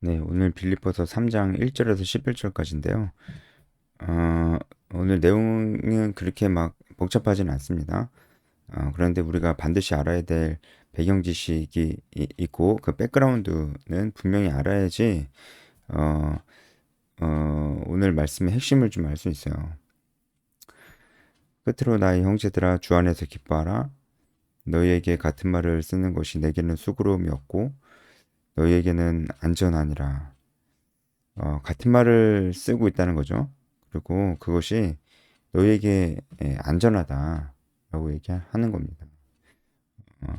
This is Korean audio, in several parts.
네, 오늘 빌립보서 3장 1절에서 11절까지인데요. 어, 오늘 내용은 그렇게 막 복잡하진 않습니다. 어, 그런데 우리가 반드시 알아야 될 배경 지식이 이- 있고 그 백그라운드는 분명히 알아야지 어, 어, 오늘 말씀의 핵심을 좀 알 수 있어요. 끝으로 나의 형제들아 주 안에서 기뻐하라. 너희에게 같은 말을 쓰는 것이 내게는 수고로움이 없고 너희에게는 안전하니라. 어, 같은 말을 쓰고 있다는 거죠. 그리고 그것이 너희에게 예, 안전하다라고 얘기하는 겁니다. 어,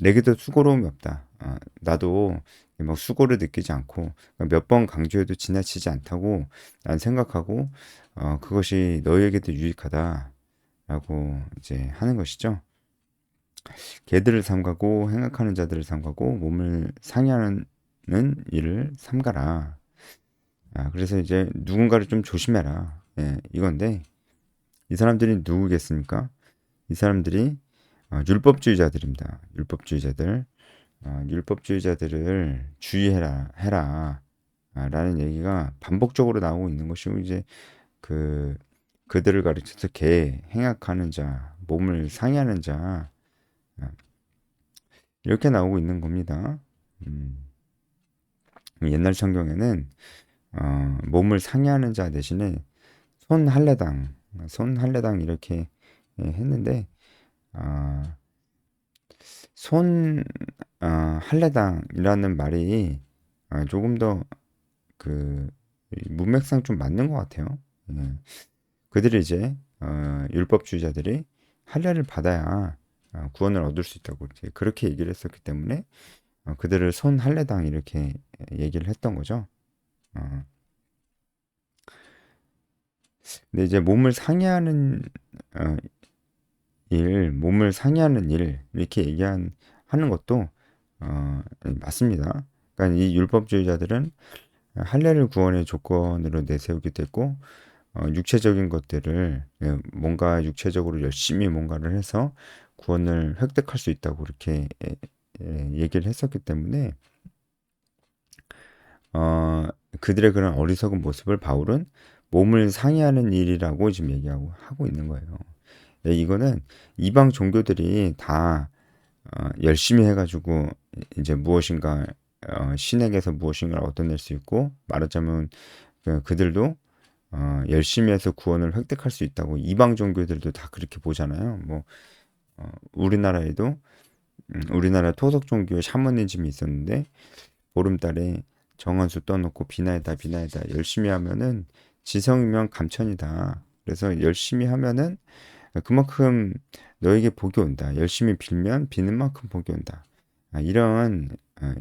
내게도 수고로움이 없다. 어, 나도 막 수고를 느끼지 않고 몇 번 강조해도 지나치지 않다고 난 생각하고 어, 그것이 너희에게도 유익하다라고 이제 하는 것이죠. 개들을 삼가고 행악하는 자들을 삼가고 몸을 상해하는 일을 삼가라. 아, 그래서 이제 누군가를 좀 조심해라. 예, 이건데 이 사람들이 누구겠습니까? 이 사람들이 어, 율법주의자들입니다. 율법주의자들. 어, 율법주의자들을 주의해라 해라 아, 라는 얘기가 반복적으로 나오고 있는 것이고 이제 그 그들을 가르쳐서 개 행악하는 자 몸을 상해하는 자 아, 이렇게 나오고 있는 겁니다. 음, 옛날 성경에는 어, 몸을 상해하는 자 대신에 손 할례당, 손 할례당 이렇게 예, 했는데 아, 손 아, 할례당이라는 말이 아, 조금 더그 문맥상 좀 맞는 것 같아요. 예. 그들이 이제 어, 율법주의자들이 할례를 받아야 어, 구원을 얻을 수 있다고 그렇게 얘기를 했었기 때문에 어, 그들을 손 할례당 이렇게 얘기를 했던 거죠. 어, 근데 이제 몸을 상해하는 어, 일, 몸을 상해하는 일 이렇게 얘기한 하는 것도 어, 맞습니다. 그러니까 이 율법주의자들은 할례를 구원의 조건으로 내세우기도 했고 어, 육체적인 것들을 예, 뭔가 육체적으로 열심히 뭔가를 해서 구원을 획득할 수 있다고 이렇게 예, 예, 얘기를 했었기 때문에 어, 그들의 그런 어리석은 모습을 바울은 몸을 상해하는 일이라고 지금 얘기하고 하고 있는 거예요. 예, 이거는 이방 종교들이 다 어, 열심히 해가지고 이제 무엇인가 어, 신에게서 무엇인가를 얻어낼 수 있고 말하자면 그, 그들도 어, 열심히 해서 구원을 획득할 수 있다고 이방 종교들도 다 그렇게 보잖아요. 뭐 어, 우리나라에도 음, 우리나라 토속 종교의 샤머니즘이 있었는데 보름달에 정한수 떠놓고 비나이다 비나이다 열심히 하면은 지성이면 감천이다. 그래서 열심히 하면은 그만큼 너에게 복이 온다. 열심히 빌면 비는 만큼 복이 온다. 아, 이런 어,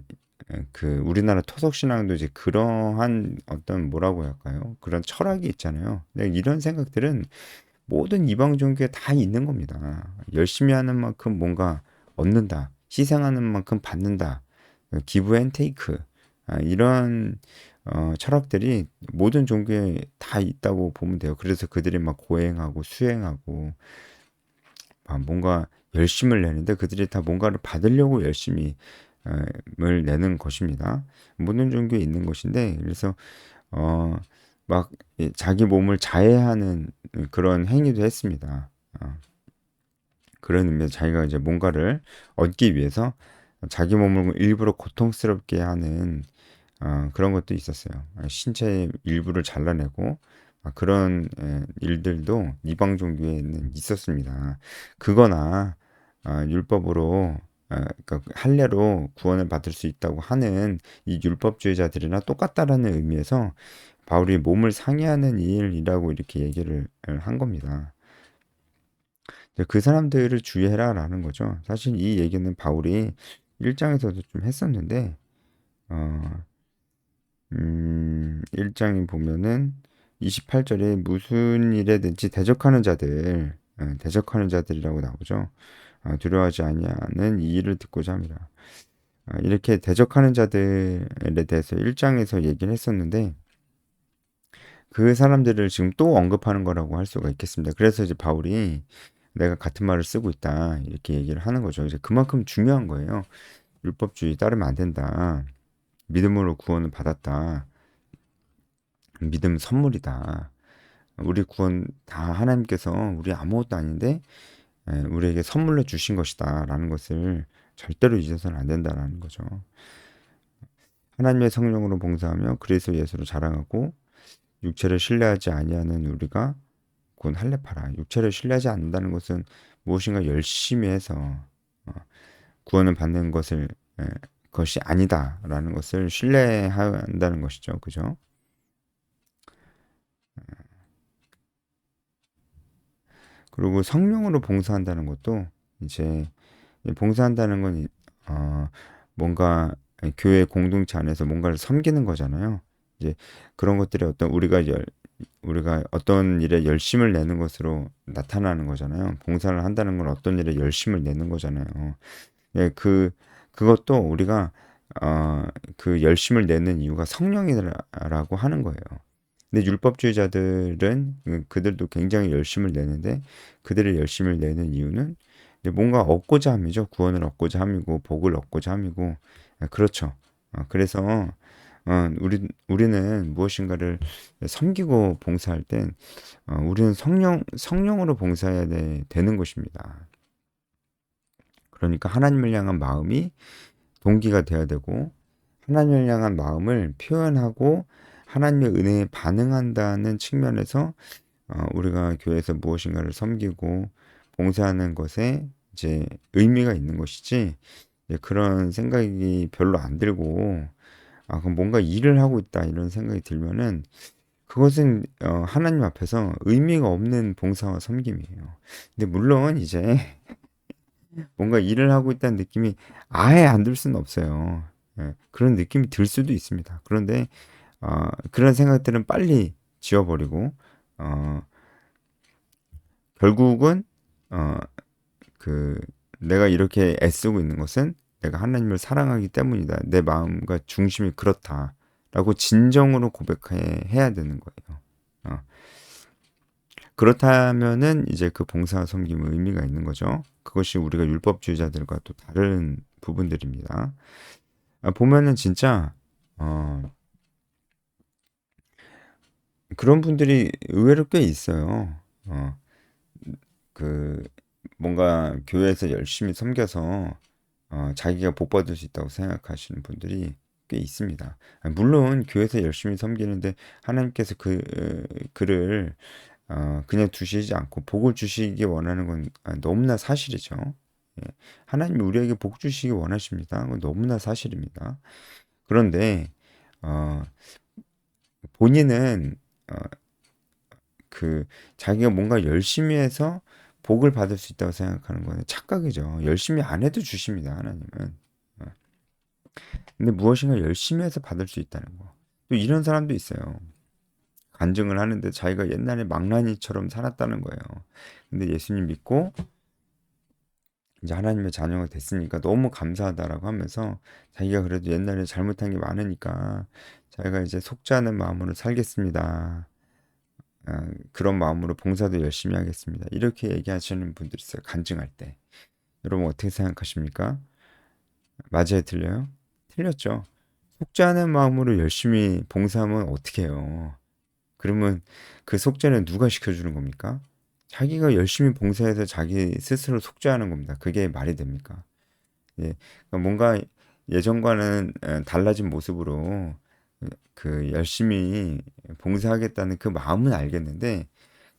그 우리나라 토속 신앙도 이제 그러한 어떤 뭐라고 할까요? 그런 철학이 있잖아요. 근데 이런 생각들은 모든 이방 종교에 다 있는 겁니다. 열심히 하는 만큼 뭔가 얻는다. 희생하는 만큼 받는다. 기브 앤 테이크. 아, 이런 어, 철학들이 모든 종교에 다 있다고 보면 돼요. 그래서 그들이 막 고행하고 수행하고 아, 뭔가 열심을 내는데 그들이 다 뭔가를 받으려고 열심히 을 내는 것입니다. 모든 종교에 있는 것인데 그래서 어, 막 자기 몸을 자해하는 그런 행위도 했습니다. 어, 그런 의미에서 자기가 이제 뭔가를 얻기 위해서 자기 몸을 일부러 고통스럽게 하는 어, 그런 것도 있었어요. 신체의 일부를 잘라내고 아, 그런 에, 일들도 이방 종교에는 있었습니다. 그거나 아, 율법으로 아, 그러니까 할례로 구원을 받을 수 있다고 하는 이 율법주의자들이나 똑같다라는 의미에서 바울이 몸을 상해하는 일이라고 이렇게 얘기를 한 겁니다. 그 사람들을 주의해라 라는 거죠. 사실 이 얘기는 바울이 1장에서도 좀 했었는데 어, 음, 1장에 보면은 28절에 무슨 일에든지 대적하는 자들, 어, 대적하는 자들이라고 나오죠. 어, 두려워하지 아니하는 이 일을 듣고자 합니다. 어, 이렇게 대적하는 자들에 대해서 1장에서 얘기를 했었는데 그 사람들을 지금 또 언급하는 거라고 할 수가 있겠습니다. 그래서 이제 바울이 내가 같은 말을 쓰고 있다 이렇게 얘기를 하는 거죠. 이제 그만큼 중요한 거예요. 율법주의 따르면 안 된다. 믿음으로 구원을 받았다. 믿음 선물이다. 우리 구원 다 하나님께서 우리 아무것도 아닌데 예, 우리에게 선물로 주신 것이다라는 것을 절대로 잊어서는 안 된다라는 거죠. 하나님의 성령으로 봉사하며 그리스도 예수로 자랑하고 육체를 신뢰하지 아니하는 우리가 곧 할례파라. 육체를 신뢰하지 않는다는 것은 무엇인가 열심히 해서 어, 구원을 받는 것을 예, 것이 아니다라는 것을 신뢰한다는 것이죠. 그죠? 그리고 성령으로 봉사한다는 것도 이제 봉사한다는 건 어, 뭔가 교회 공동체 안에서 뭔가를 섬기는 거잖아요. 이제 그런 것들이 어떤 우리가 열, 우리가 어떤 일에 열심을 내는 것으로 나타나는 거잖아요. 봉사를 한다는 건 어떤 일에 열심을 내는 거잖아요. 예, 그 그것도 우리가 어, 그 열심을 내는 이유가 성령이라고 하는 거예요. 근데 율법주의자들은 그들도 굉장히 열심을 내는데 그들의 열심을 내는 이유는 뭔가 얻고자 함이죠. 구원을 얻고자 함이고 복을 얻고자 함이고 아, 그렇죠. 어, 그래서 어, 우리 우리는 무엇인가를 섬기고 봉사할 땐 어, 우리는 성령 성령으로 봉사해야 되, 되는 것입니다. 그러니까 하나님을 향한 마음이 동기가 되어야 되고 하나님을 향한 마음을 표현하고 하나님의 은혜에 반응한다는 측면에서 어, 우리가 교회에서 무엇인가를 섬기고 봉사하는 것에 이제 의미가 있는 것이지 그런 생각이 별로 안 들고 아 그럼 뭔가 일을 하고 있다 이런 생각이 들면은 그것은 어, 하나님 앞에서 의미가 없는 봉사와 섬김이에요. 근데 물론 이제 뭔가 일을 하고 있다는 느낌이 아예 안 들 수는 없어요. 예, 그런 느낌이 들 수도 있습니다. 그런데 어, 그런 생각들은 빨리 지워버리고 어, 결국은 어, 그 내가 이렇게 애쓰고 있는 것은 내가 하나님을 사랑하기 때문이다. 내 마음과 중심이 그렇다 라고 진정으로 고백해야 되는 거예요. 어. 그렇다면은 이제 그 봉사 섬김의 의미가 있는 거죠. 그것이 우리가 율법주의자들과 또 다른 부분들입니다. 아, 보면은 진짜 어, 그런 분들이 의외로 꽤 있어요. 어, 그 뭔가 교회에서 열심히 섬겨서 어, 자기가 복 받을 수 있다고 생각하시는 분들이 꽤 있습니다. 물론 교회에서 열심히 섬기는데 하나님께서 그 그를 어, 그냥 두시지 않고 복을 주시기 원하는 건 아, 너무나 사실이죠. 예. 하나님이 우리에게 복 주시기 원하십니다. 너무나 사실입니다. 그런데 어, 본인은 어, 그 자기가 뭔가 열심히 해서 복을 받을 수 있다고 생각하는 거는 착각이죠. 열심히 안 해도 주십니다. 하나님은. 어. 근데 무엇인가 열심히 해서 받을 수 있다는 거. 또 이런 사람도 있어요. 간증을 하는데 자기가 옛날에 망나니처럼 살았다는 거예요. 근데 예수님 믿고 이제 하나님의 자녀가 됐으니까 너무 감사하다라고 하면서 자기가 그래도 옛날에 잘못한 게 많으니까 자기가 이제 않은 마음으로 살겠습니다. 아, 그런 마음으로 봉사도 열심히 하겠습니다. 이렇게 얘기하시는 분들이 있어요. 간증할 때. 여러분 어떻게 생각하십니까? 맞아요, 틀려요? 틀렸죠. 않은 마음으로 열심히 봉사하면 어떻게 해요? 그러면 그 속죄는 누가 시켜주는 겁니까? 자기가 열심히 봉사해서 자기 스스로 속죄하는 겁니다. 그게 말이 됩니까? 예, 그러니까 뭔가 예전과는 달라진 모습으로 그 열심히 봉사하겠다는 그 마음은 알겠는데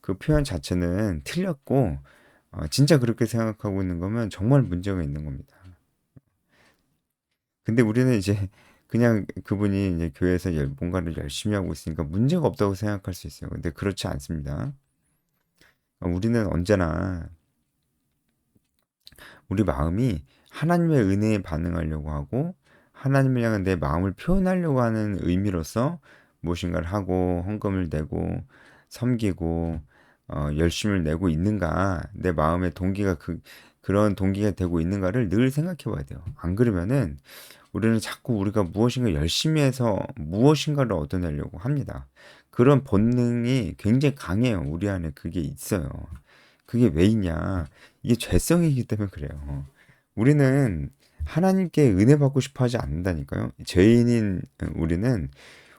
그 표현 자체는 틀렸고 어, 진짜 그렇게 생각하고 있는 거면 정말 문제가 있는 겁니다. 근데 우리는 이제 그냥 그분이 이제 교회에서 뭔가를 열심히 하고 있으니까 문제가 없다고 생각할 수 있어요. 근데 그렇지 않습니다. 우리는 언제나 우리 마음이 하나님의 은혜에 반응하려고 하고 하나님을 향한 내 마음을 표현하려고 하는 의미로서 무엇인가를 하고 헌금을 내고 섬기고 어, 열심을 내고 있는가 내 마음의 동기가 그 그런 동기가 되고 있는가를 늘 생각해 봐야 돼요. 안 그러면은 우리는 자꾸 우리가 무엇인가 열심히 해서 무엇인가를 얻어내려고 합니다. 그런 본능이 굉장히 강해요. 우리 안에 그게 있어요. 그게 왜 있냐? 이게 죄성이기 때문에 그래요. 우리는 하나님께 은혜 받고 싶어 하지 않는다니까요. 죄인인 우리는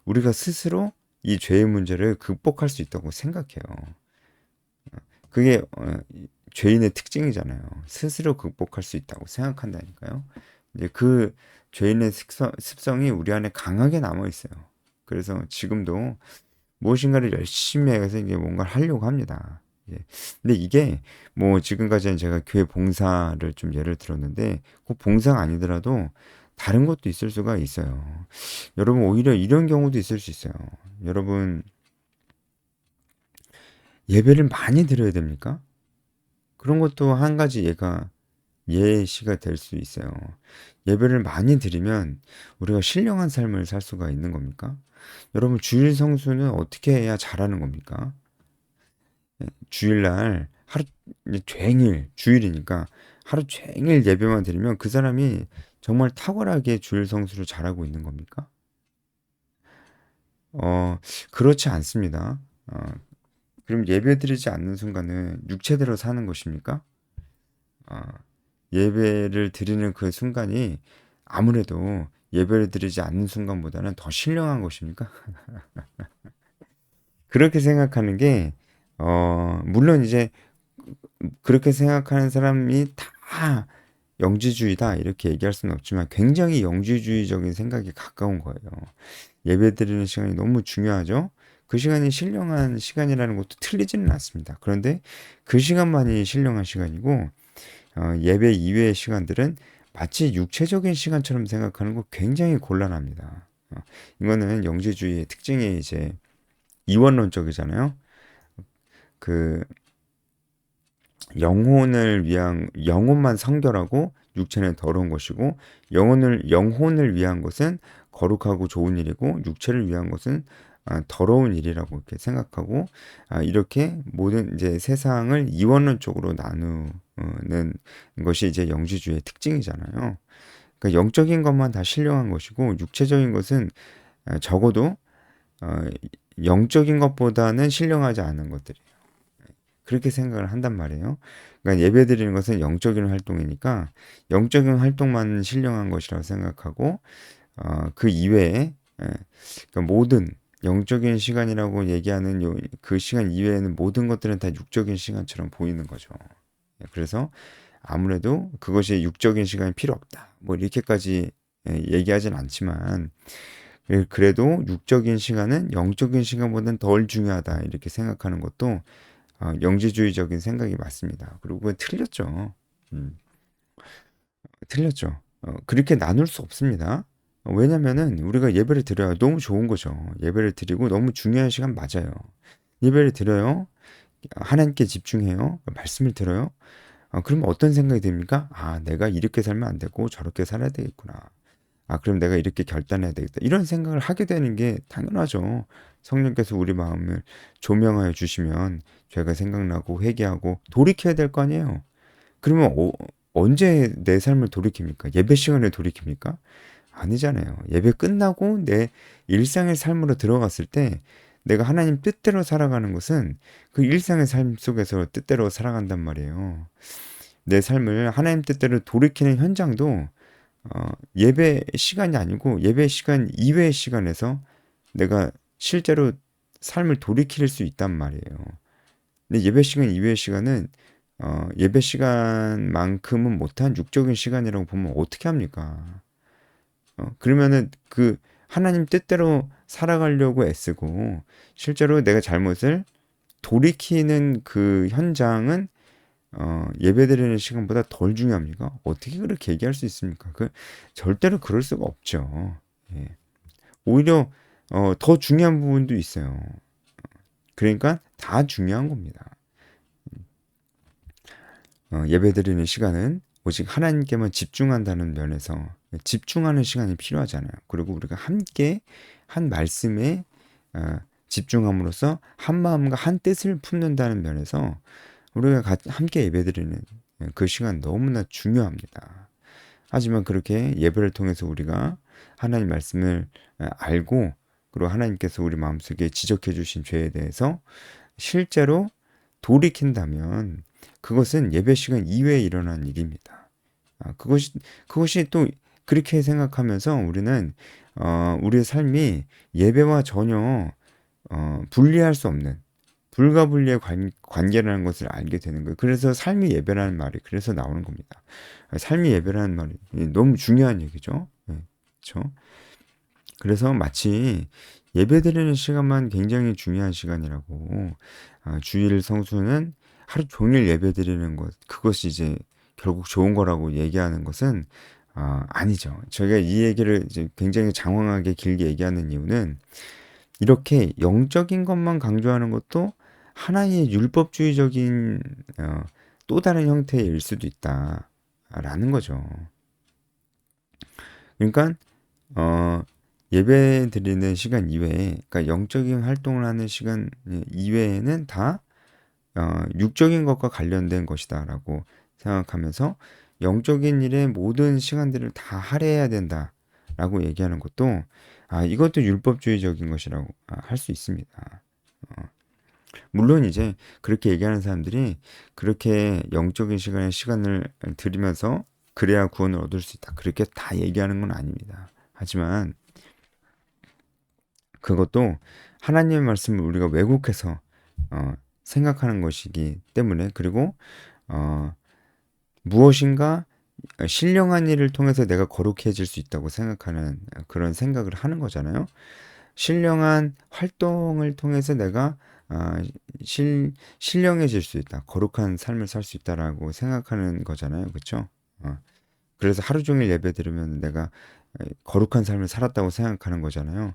우리가 스스로 이 죄의 문제를 극복할 수 있다고 생각해요. 그게 어, 죄인의 특징이잖아요. 스스로 극복할 수 있다고 생각한다니까요. 이제 그 죄인의 습성, 이 우리 안에 강하게 남아 있어요. 그래서 지금도 무엇인가를 열심히 해서 이게 뭔가를 하려고 합니다. 예. 근데 이게 뭐 지금까지는 제가 교회 봉사를 좀 예를 들었는데 그 봉사가 아니더라도 다른 것도 있을 수가 있어요. 여러분 오히려 이런 경우도 있을 수 있어요. 여러분 예배를 많이 드려야 됩니까? 그런 것도 한 가지 예가 예시가 될 수 있어요. 예배를 많이 드리면 우리가 신령한 삶을 살 수가 있는 겁니까? 여러분 주일 성수는 어떻게 해야 잘하는 겁니까? 예, 주일날 하루 종일 주일이니까 하루 종일 예배만 드리면 그 사람이 정말 탁월하게 주일 성수를 잘하고 있는 겁니까? 어, 그렇지 않습니다. 어, 그럼 예배 드리지 않는 순간은 육체대로 사는 것입니까? 어, 예배를 드리는 그 순간이 아무래도 예배를 드리지 않는 순간보다는 더 신령한 것입니까? 그렇게 생각하는 게, 어, 물론 이제 그렇게 생각하는 사람이 다 영지주의다 이렇게 얘기할 수는 없지만 굉장히 영지주의적인 생각에 가까운 거예요. 예배 드리는 시간이 너무 중요하죠. 그 시간이 신령한 시간이라는 것도 틀리지는 않습니다. 그런데 그 시간만이 신령한 시간이고 어, 예배 이외의 시간들은 마치 육체적인 시간처럼 생각하는 거 굉장히 곤란합니다. 어, 이거는 영지주의의 특징이 이제 이원론적이잖아요. 그 영혼을 위한 영혼만 성결하고 육체는 더러운 것이고 영혼을 영혼을 위한 것은 거룩하고 좋은 일이고 육체를 위한 것은 아, 더러운 일이라고 이렇게 생각하고 아, 이렇게 모든 이제 세상을 이원론적으로 나누는 것이 이제 영지주의의 특징이잖아요. 그러니까 영적인 것만 다 신령한 것이고 육체적인 것은 아, 적어도 어, 영적인 것보다는 신령하지 않은 것들이에요. 그렇게 생각을 한단 말이에요. 그러니까 예배 드리는 것은 영적인 활동이니까 영적인 활동만 신령한 것이라고 생각하고 어, 그 이외에 예, 그러니까 모든 영적인 시간이라고 얘기하는 요, 그 시간 이외에는 모든 것들은 다 육적인 시간처럼 보이는 거죠. 예, 그래서 아무래도 그것이 육적인 시간이 필요 없다. 뭐 이렇게까지 예, 얘기하진 않지만 그래도 육적인 시간은 영적인 시간보다는 덜 중요하다 이렇게 생각하는 것도 어, 영지주의적인 생각이 맞습니다. 그리고 틀렸죠. 음. 틀렸죠. 어, 그렇게 나눌 수 없습니다. 어, 왜냐면은 우리가 예배를 드려야 너무 좋은 거죠. 예배를 드리고 너무 중요한 시간 맞아요. 예배를 드려요. 하나님께 집중해요. 말씀을 들어요. 아, 그러면 어떤 생각이 듭니까? 아, 내가 이렇게 살면 안 되고 저렇게 살아야 되겠구나. 아, 그럼 내가 이렇게 결단해야 되겠다. 이런 생각을 하게 되는 게 당연하죠. 성령께서 우리 마음을 조명하여 주시면 죄가 생각나고 회개하고 돌이켜야 될 거 아니에요. 그러면 어, 언제 내 삶을 돌이킵니까? 예배 시간에 돌이킵니까? 아니잖아요. 예배 끝나고 내 일상의 삶으로 들어갔을 때 내가 하나님 뜻대로 살아가는 것은 그 일상의 삶 속에서 뜻대로 살아간단 말이에요. 내 삶을 하나님 뜻대로 돌이키는 현장도 어, 예배 시간이 아니고 예배 시간 이외의 시간에서 내가 실제로 삶을 돌이킬 수 있단 말이에요. 근데 예배 시간 이외의 시간은 어, 예배 시간만큼은 못한 육적인 시간이라고 보면 어떻게 합니까? 어, 그러면은 그 하나님 뜻대로 살아가려고 애쓰고 실제로 내가 잘못을 돌이키는 그 현장은 어, 예배드리는 시간보다 덜 중요합니까? 어떻게 그렇게 얘기할 수 있습니까? 그 절대로 그럴 수가 없죠. 예. 오히려 어, 더 중요한 부분도 있어요. 그러니까 다 중요한 겁니다. 어, 예배드리는 시간은 오직 하나님께만 집중한다는 면에서 집중하는 시간이 필요하잖아요. 그리고 우리가 함께 한 말씀에 어, 집중함으로써 한 마음과 한 뜻을 품는다는 면에서 우리가 함께 예배드리는 그 시간 너무나 중요합니다. 하지만 그렇게 예배를 통해서 우리가 하나님 말씀을 알고 그리고 하나님께서 우리 마음속에 지적해 주신 죄에 대해서 실제로 돌이킨다면 그것은 예배 시간 이외에 일어난 일입니다. 아, 그것이 그것이 또 그렇게 생각하면서 우리는 어, 우리의 삶이 예배와 전혀 어, 분리할 수 없는 불가분리의 관, 관계라는 것을 알게 되는 거예요. 그래서 삶이 예배라는 말이 그래서 나오는 겁니다. 삶이 예배라는 말이 너무 중요한 얘기죠. 네, 그렇죠? 그래서 마치 예배 드리는 시간만 굉장히 중요한 시간이라고 아, 주일 성수는 하루 종일 예배 드리는 것 그것이 이제 결국 좋은 거라고 얘기하는 것은 아, 아니죠. 저희가 이 얘기를 이제 굉장히 장황하게 길게 얘기하는 이유는 이렇게 영적인 것만 강조하는 것도 하나의 율법주의적인 어, 또 다른 형태의 일 수도 있다라는 거죠. 그러니까 어, 예배 드리는 시간 이외에, 그러니까 영적인 활동을 하는 시간 이외에는 다 어, 육적인 것과 관련된 것이다라고 생각하면서 영적인 일에 모든 시간들을 다 할애해야 된다라고 얘기하는 것도 아 이것도 율법주의적인 것이라고 아, 할수 있습니다. 어. 물론 이제 그렇게 얘기하는 사람들이 그렇게 영적인 시간에 시간을 들이면서 그래야 구원을 얻을 수 있다. 그렇게 다 얘기하는 건 아닙니다. 하지만 그것도 하나님의 말씀을 우리가 왜곡해서 어, 생각하는 것이기 때문에 그리고 어, 무엇인가 신령한 일을 통해서 내가 거룩해질 수 있다고 생각하는 그런 생각을 하는 거잖아요. 신령한 활동을 통해서 내가 아, 신, 신령해질 수 있다. 거룩한 삶을 살 수 있다라고 생각하는 거잖아요. 그렇죠? 어. 그래서 하루 종일 예배 들으면 내가 거룩한 삶을 살았다고 생각하는 거잖아요.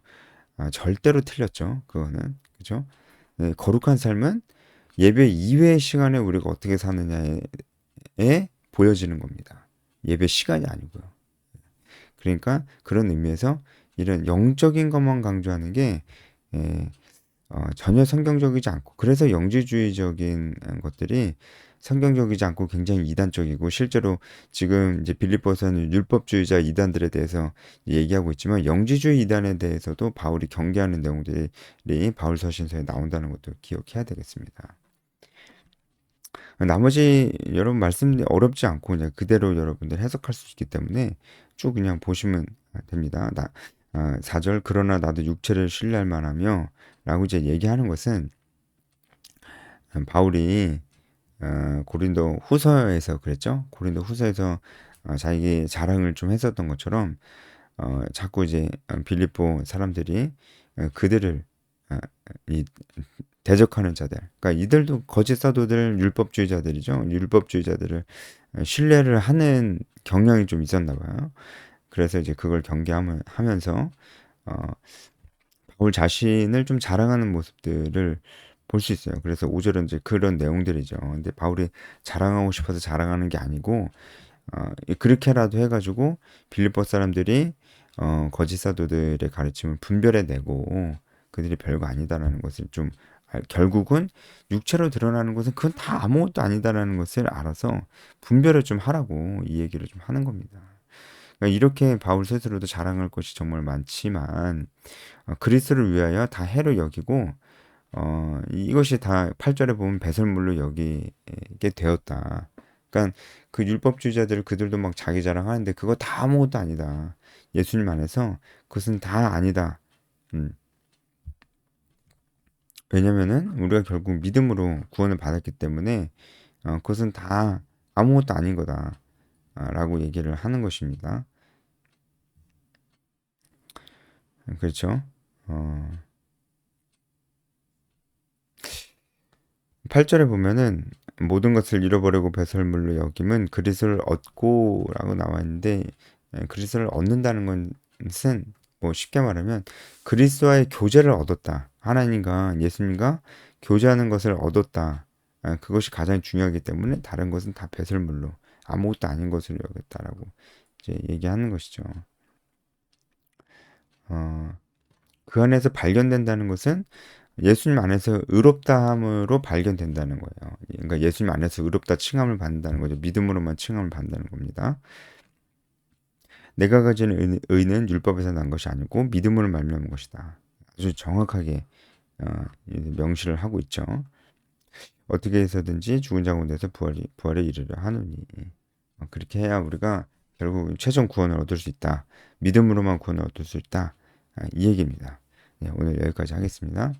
아, 절대로 틀렸죠. 그거는. 그죠? 네, 거룩한 삶은 예배 이외의 시간에 우리가 어떻게 사느냐에 보여지는 겁니다. 예배 시간이 아니고요. 그러니까 그런 의미에서 이런 영적인 것만 강조하는 게 예, 어, 전혀 성경적이지 않고 그래서 영지주의적인 것들이 성경적이지 않고 굉장히 이단적이고 실제로 지금 이제 빌립보서는 율법주의자 이단들에 대해서 얘기하고 있지만 영지주의 이단에 대해서도 바울이 경계하는 내용들이 바울 서신서에 나온다는 것도 기억해야 되겠습니다. 나머지 여러분 말씀 어렵지 않고 그냥 그대로 여러분들 해석할 수 있기 때문에 쭉 그냥 보시면 됩니다. 나, 아, 4절 그러나 나도 육체를 신뢰할 만하며 라고 이제 얘기하는 것은 바울이 어, 고린도 후서에서 그랬죠. 고린도 후서에서 어, 자기 자랑을 좀 했었던 것처럼 어, 자꾸 이제 빌립보 사람들이 어, 그들을 대적하는 자들, 그러니까 이들도 거짓 사도들 율법주의자들이죠. 율법주의자들을 신뢰를 하는 경향이 좀 있었나 봐요. 그래서 이제 그걸 경계하면서 어, 바울 자신을 좀 자랑하는 모습들을 볼 수 있어요. 그래서 5절은 이제 그런 내용들이죠. 근데 바울이 자랑하고 싶어서 자랑하는 게 아니고 어, 그렇게라도 해가지고 빌립보 사람들이 어, 거짓 사도들의 가르침을 분별해내고 그들이 별거 아니다라는 것을 좀 결국은 육체로 드러나는 것은 그건 다 아무것도 아니다라는 것을 알아서 분별을 좀 하라고 이 얘기를 좀 하는 겁니다. 그러니까 이렇게 바울 스스로도 자랑할 것이 정말 많지만 어, 그리스를 위하여 다 해로 여기고 어, 이것이 다 8절에 보면 배설물로 여기게 되었다. 그러니까 그 율법주의자들 그들도 막 자기 자랑하는데 그거 다 아무것도 아니다. 예수님 안에서 그것은 다 아니다. 음. 왜냐면은 우리가 결국 믿음으로 구원을 받았기 때문에 어, 그것은 다 아무것도 아닌 거다. 라고 얘기를 하는 것입니다. 그렇죠. 어... 8절에 보면은 모든 것을 잃어버리고 배설물로 여김은 그리스를 얻고라고 나와 있는데 예, 그리스를 얻는다는 것은 뭐 쉽게 말하면 그리스와의 교제를 얻었다. 하나님과 예수님과 교제하는 것을 얻었다. 예, 그것이 가장 중요하기 때문에 다른 것은 다 배설물로 아무것도 아닌 것을 여겼다라고 이제 얘기하는 것이죠. 어, 그 안에서 발견된다는 것은 예수님 안에서 의롭다함으로 발견된다는 거예요. 그러니까 예수님 안에서 의롭다 칭함을 받는다는 거죠. 믿음으로만 칭함을 받는다는 겁니다. 내가 가진 의는 율법에서 난 것이 아니고 믿음으로 말미암은 것이다. 아주 정확하게 어, 명시를 하고 있죠. 어떻게 해서든지 죽은 자 가운데서 부활이, 부활에 이르려 하느니 어, 그렇게 해야 우리가 결국 최종 구원을 얻을 수 있다. 믿음으로만 구원을 얻을 수 있다. 아, 이 얘기입니다. 네, 오늘 여기까지 하겠습니다.